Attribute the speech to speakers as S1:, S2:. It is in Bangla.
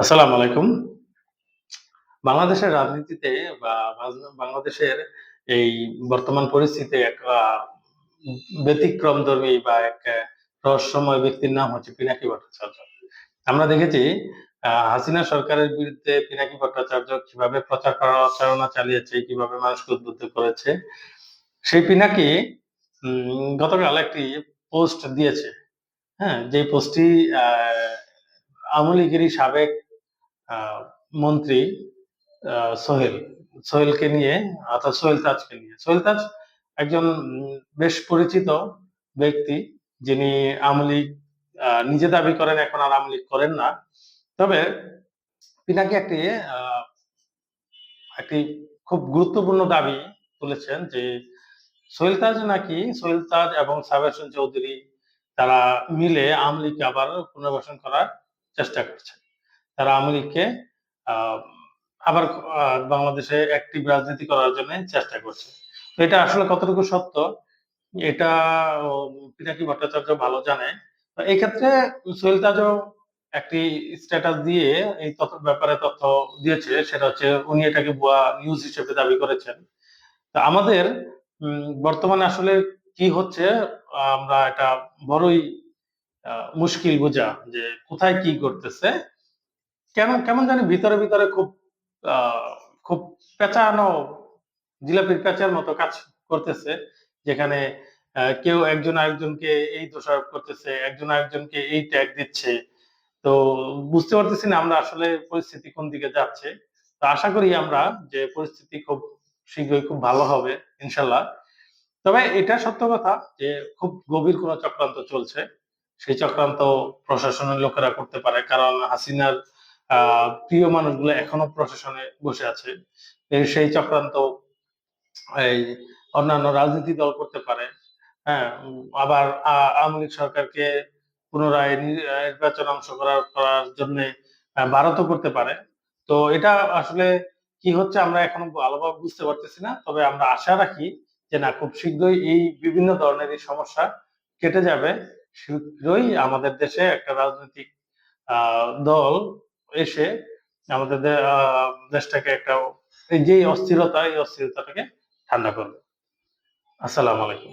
S1: আসসালামু আলাইকুম। বাংলাদেশের রাজনীতিতে বা বাংলাদেশের এই বর্তমান পরিস্থিতিতে এক আ ব্যতিক্রমধর্মী বা এক রহস্যময় ব্যক্তির নাম হচ্ছে পিনাকি ভট্টাচার্য। আমরা দেখেছি হাসিনা সরকারের বিরুদ্ধে পিনাকি ভট্টাচার্য কীভাবে প্রচার প্রচারণা চালিয়েছে, কীভাবে মানুষকে উদ্বুদ্ধ করেছে। সেই পিনাকি গতকাল একটি পোস্ট দিয়েছে। হ্যাঁ? যে পোস্টটি আ আওয়ামী লীগেরই সাবেক মন্ত্রী সোহেল, সোহেলকে নিয়ে অর্থাৎ সোহেল তাজকে নিয়ে। সোহেল তাজ একজন বেশ পরিচিত ব্যক্তি যিনি আওয়ামী লীগ নিজে দাবি করেন এখন আর আওয়ামী লীগ করেন না। তবে পিনাকি একটি একটি খুব গুরুত্বপূর্ণ দাবি তুলেছেন যে সোহেল তাজ নাকি সোহেল তাজ এবং সাবের চৌধুরী তারা মিলে আওয়ামী লীগকে আবার পুনর্বাসন করার চেষ্টা করছে। তারা আওয়ামী লীগকে আবার বাংলাদেশে অ্যাক্টিভ রাজনীতি করার জন্য চেষ্টা করছে। এটা আসলে কতটুকু সত্য এটা পিনাকি ভট্টাচার্য ভালো জানে। এই ক্ষেত্রে সোহেল তাজও একটি স্ট্যাটাস দিয়ে এই তথ্য, ব্যাপারে তথ্য দিয়েছে। সেটা হচ্ছে উনি এটাকে ভুয়া নিউজ হিসেবে দাবি করেছেন। তো আমাদের বর্তমানে আসলে কি হচ্ছে, আমরা এটা বড়ই মুশকিল বোঝা যে কোথায় কি ঘটতেছে। কেমন, কেমন জানি ভিতরে, ভিতরে খুব খুব পেঁচানো জিলাপির প্যাঁচার মতো কাজ করতেছে। যেখানে কেউ একজন আরেকজনকে এই দোষারোপ করতেছে, একজন আরেকজনকে এই ট্যাগ দিচ্ছে। তো বুঝতে পারতেছি না আমরা আসলে পরিস্থিতি কোন দিকে যাচ্ছে। তো আশা করি আমরা যে পরিস্থিতি খুব শীঘ্রই খুব ভালো হবে ইনশাআল্লাহ। তবে এটা সত্য কথা যে খুব গভীর কোন চক্রান্ত চলছে। সেই চক্রান্ত প্রশাসনের লোকেরা করতে পারে। কারণ হাসিনার প্রিয় মানুষগুলো এখনও প্রশাসনে বসে আছে। সেই চক্রান্ত এই অন্যান্য রাজনীতি দল করতে পারে। হ্যাঁ? আবার আওয়ামী লীগ সরকারকে পুনরায় নির্বাচনে অংশ করার করার জন্যে আ ভারতও করতে পারে। তো এটা আসলে কি হচ্ছে আমরা এখনও ভালোভাবে বুঝতে পারতেছি না। তবে আমরা আশা রাখি যে না, খুব শীঘ্রই এই বিভিন্ন ধরনের এই সমস্যা কেটে যাবে। শীঘ্রই আমাদের দেশে একটা রাজনৈতিক দল এসে আমাদের দেশটাকে একটা এই যে অস্থিরতা, এই অস্থিরতাটাকে ঠান্ডা করবে। আসসালামু আলাইকুম।